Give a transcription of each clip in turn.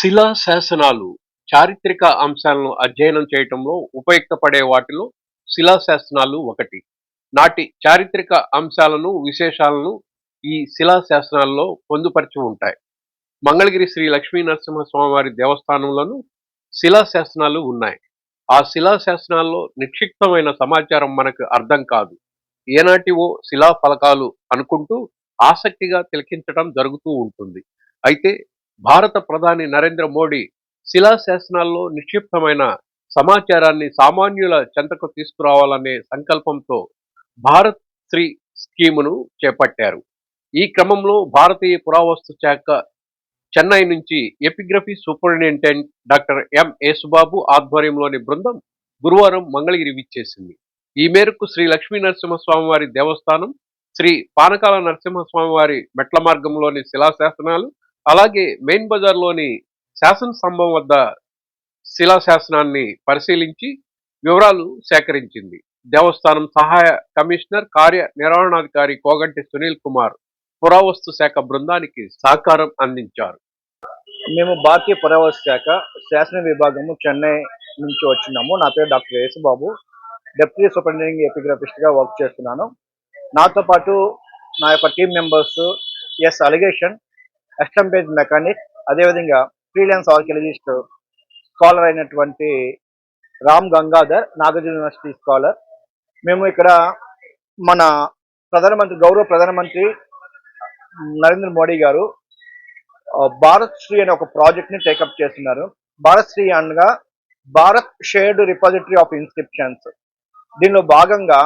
శిలా శాసనాలు చారిత్రక అంశాలను అధ్యయనం చేయటంలో ఉపయుక్తపడే వాటిలో శిలా శాసనాలు ఒకటి. నాటి చారిత్రక అంశాలను విశేషాలను ఈ శిలా శాసనాల్లో పొందుపరిచి ఉంటాయి. మంగళగిరి శ్రీ లక్ష్మీ నరసింహస్వామివారి దేవస్థానంలోను శిలా శాసనాలు ఉన్నాయి. ఆ శిలా శాసనాల్లో నిక్షిప్తమైన సమాచారం మనకు అర్థం కాదు. ఏనాటివో శిలా ఫలకాలు అనుకుంటూ ఆసక్తిగా తిలకించడం జరుగుతూ ఉంటుంది. అయితే భారత ప్రధాని నరేంద్ర మోడీ శిలా శాసనాల్లో నిక్షిప్తమైన సమాచారాన్ని సామాన్యుల చెంతకు తీసుకురావాలనే సంకల్పంతో భారత్ శ్రీ స్కీమును చేపట్టారు. ఈ క్రమంలో భారతీయ పురావస్తు శాఖ చెన్నై నుంచి epigraphy superintendent doctor M Yesubabu ఆధ్వర్యంలోని బృందం గురువారం మంగళగిరి విచ్చేసింది. ఈ మేరకు శ్రీ లక్ష్మీ నరసింహస్వామి వారి దేవస్థానం శ్రీ పానకాల నరసింహస్వామివారి మెట్ల మార్గంలోని శిలాశాసనాలు అలాగే మెయిన్ బజార్లోని శాసన స్తంభం వద్ద శిలాశాసనాన్ని పరిశీలించి వివరాలు సేకరించింది. దేవస్థానం సహాయ కమిషనర్ కార్య నిర్వహణాధికారి కోగంటి సునీల్ కుమార్ పురావస్తు శాఖ బృందానికి సహకారం అందించారు. మేము భారతీయ పురావస్తు శాఖ శాసన విభాగము చెన్నై నుంచి వచ్చినాము. నా పేరు డాక్టర్ యేసుబాబు డెప్యూటీ సూపరింటెండింగ్ ఎపిగ్రఫిస్ట్గా వర్క్ చేస్తున్నాను. నాతో పాటు నా యొక్క team members S Alagesan estampage mechanic అదేవిధంగా ఫ్రీలాన్స్ ఆర్కియాలజిస్ట్ స్కాలర్ అయినటువంటి రామ్ గంగాధర్ నాగార్జున యూనివర్సిటీ స్కాలర్ మేము ఇక్కడ మన ప్రధానమంత్రి గౌరవ ప్రధానమంత్రి నరేంద్ర మోడీ గారు ఆ, భారత్ శ్రీ అనే ఒక ప్రాజెక్ట్ని టేకప్ చేస్తున్నారు. భారత్ శ్రీ అనగా Bharat shared repository of inscriptions దీనిలో భాగంగా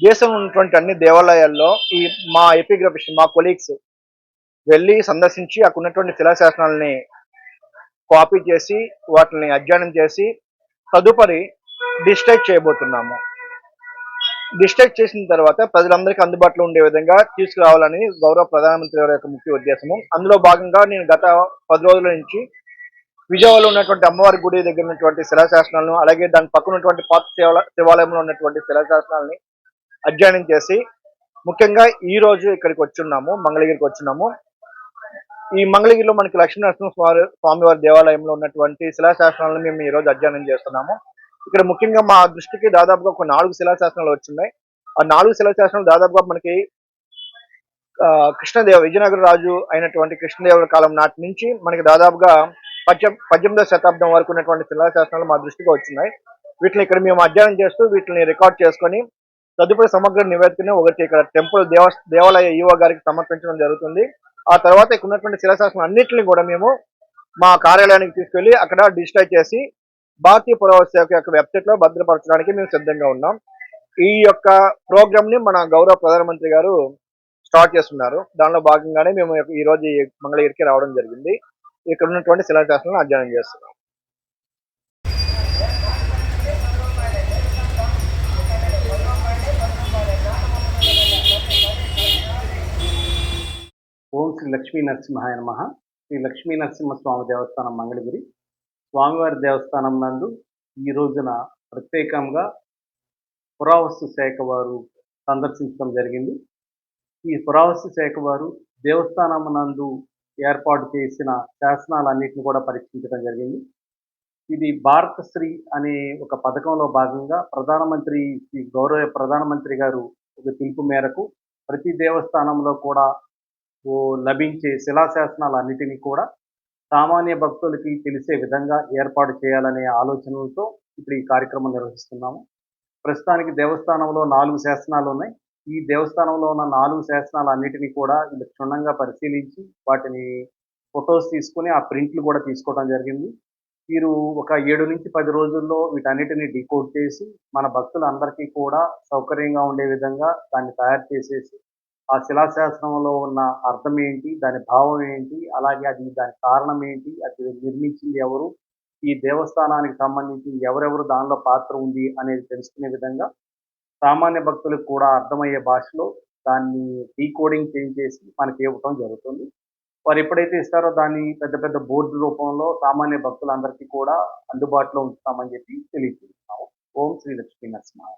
దేశంలో ఉన్నటువంటి అన్ని దేవాలయాల్లో ఈ మా ఎపిగ్రఫిస్ట్ మా కొలీగ్స్ వెళ్ళి సందర్శించి అక్కడ ఉన్నటువంటి శిలాశాసనాలని కాపీ చేసి వాటిని అధ్యయనం చేసి తదుపరి డిస్ట్రైక్ చేయబోతున్నాము. డిస్ట్రైక్ చేసిన తర్వాత ప్రజలందరికీ అందుబాటులో ఉండే విధంగా తీసుకురావాలని గౌరవ ప్రధానమంత్రి గారి యొక్క ముఖ్య ఉద్దేశము. అందులో భాగంగా నేను గత పది రోజుల నుంచి విజయవాడలో ఉన్నటువంటి అమ్మవారి గుడి దగ్గర ఉన్నటువంటి శిలాశాసనాలను అలాగే దాని పక్కన ఉన్నటువంటి పాత శివాలయంలో ఉన్నటువంటి శిలాశాసనాలని అధ్యయనం చేసి ముఖ్యంగా ఈ రోజు ఇక్కడికి వచ్చున్నాము మంగళగిరికి వచ్చున్నాము. ఈ మంగళగిరిలో మనకి లక్ష్మీ నరసింహ స్వామివారి దేవాలయంలో ఉన్నటువంటి శిలాశాసనాలను మేము ఈ రోజు అధ్యయనం చేస్తున్నాము. ఇక్కడ ముఖ్యంగా మా దృష్టికి దాదాపుగా ఒక నాలుగు శిలాశాసనాలు వచ్చినాయి ఆ నాలుగు శిలాశాసనాలు దాదాపుగా మనకి కృష్ణదేవ విజయనగర రాజు అయినటువంటి కృష్ణదేవుల కాలం నాటి నుంచి మనకి దాదాపుగా పద్దెం పద్దెనిమిదవ శతాబ్దం వరకు ఉన్నటువంటి శిలాశాసనాలు మా దృష్టికి వచ్చినాయి. వీటిని ఇక్కడ మేము అధ్యయనం చేస్తూ వీటిని రికార్డ్ చేసుకొని తదుపరి సమగ్ర నివేదికను ఒకటి ఇక్కడ టెంపుల్ దేవ దేవాలయ ఈవో గారికి సమర్పించడం జరుగుతుంది. ఆ తర్వాత ఇక్కడ ఉన్నటువంటి శిలాశాసనం అన్నింటిని కూడా మేము మా కార్యాలయానికి తీసుకెళ్ళి అక్కడ డిజిటైజ్ చేసి భారతీయ పురావస్తు యొక్క వెబ్సైట్లో భద్రపరచడానికి మేము సిద్ధంగా ఉన్నాం. ఈ యొక్క ప్రోగ్రామ్ని మన గౌరవ ప్రధానమంత్రి గారు స్టార్ట్ చేస్తున్నారు. దానిలో భాగంగానే మేము ఈ రోజు ఈ మంగళగిరికి రావడం జరిగింది. ఇక్కడ ఉన్నటువంటి శిలాశాసనాలను అధ్యయనం చేస్తున్నాం ఓం శ్రీ లక్ష్మీ నరసింహాయ నమ. శ్రీ లక్ష్మీ నరసింహ స్వామి దేవస్థానం మంగళగిరి. స్వామివారి దేవస్థానం నందు ఈ రోజున ప్రత్యేకంగా పురావస్తు శాఖ వారు సందర్శించడం జరిగింది. ఈ పురావస్తు శాఖ వారు దేవస్థానం నందు ఏర్పాటు చేసిన శాసనాలన్నింటిని కూడా పరీక్షించడం జరిగింది. ఇది భారతశ్రీ అనే ఒక పథకంలో భాగంగా ప్రధానమంత్రి శ్రీ గౌరవ ప్రధానమంత్రి గారు ఒక పిలుపు మేరకు ప్రతి దేవస్థానంలో కూడా లభించే శిలాశాసనాలన్నిటినీ కూడా సామాన్య భక్తులకి తెలిసే విధంగా ఏర్పాటు చేయాలనే ఆలోచనలతో ఇప్పుడు ఈ కార్యక్రమం నిర్వహిస్తున్నాము. ప్రస్తుతానికి దేవస్థానంలో నాలుగు శాసనాలు ఉన్నాయి. ఈ దేవస్థానంలో ఉన్న నాలుగు శాసనాలన్నిటినీ కూడా వీళ్ళు క్షుణ్ణంగా పరిశీలించి వాటిని ఫొటోస్ తీసుకుని ఆ ప్రింట్లు కూడా తీసుకోవడం జరిగింది. వీరు ఒక ఏడు నుంచి పది రోజుల్లో వీటన్నిటిని డీకోడ్ చేసి మన భక్తులందరికీ కూడా సౌకర్యంగా ఉండే విధంగా దాన్ని తయారు చేసేసి ఆ శిలాశాసనంలో ఉన్న అర్థం ఏంటి? దాని భావం ఏంటి? అలాగే అది దాని కారణం ఏంటి? అది నిర్మించింది ఎవరు? ఈ దేవస్థానానికి సంబంధించి ఎవరెవరు దానిలో పాత్ర ఉంది అనేది తెలుసుకునే విధంగా సామాన్య భక్తులకు కూడా అర్థమయ్యే భాషలో దాన్ని డీకోడింగ్ చేంజ్ చేసి మనకి ఇవ్వటం జరుగుతుంది. వారు ఎప్పుడైతే ఇస్తారో దాన్ని పెద్ద పెద్ద బోర్డు రూపంలో సామాన్య భక్తులందరికీ కూడా అందుబాటులో ఉంచుతామని చెప్పి తెలియజేస్తున్నాము. ఓం శ్రీ లక్ష్మీ నరసింహ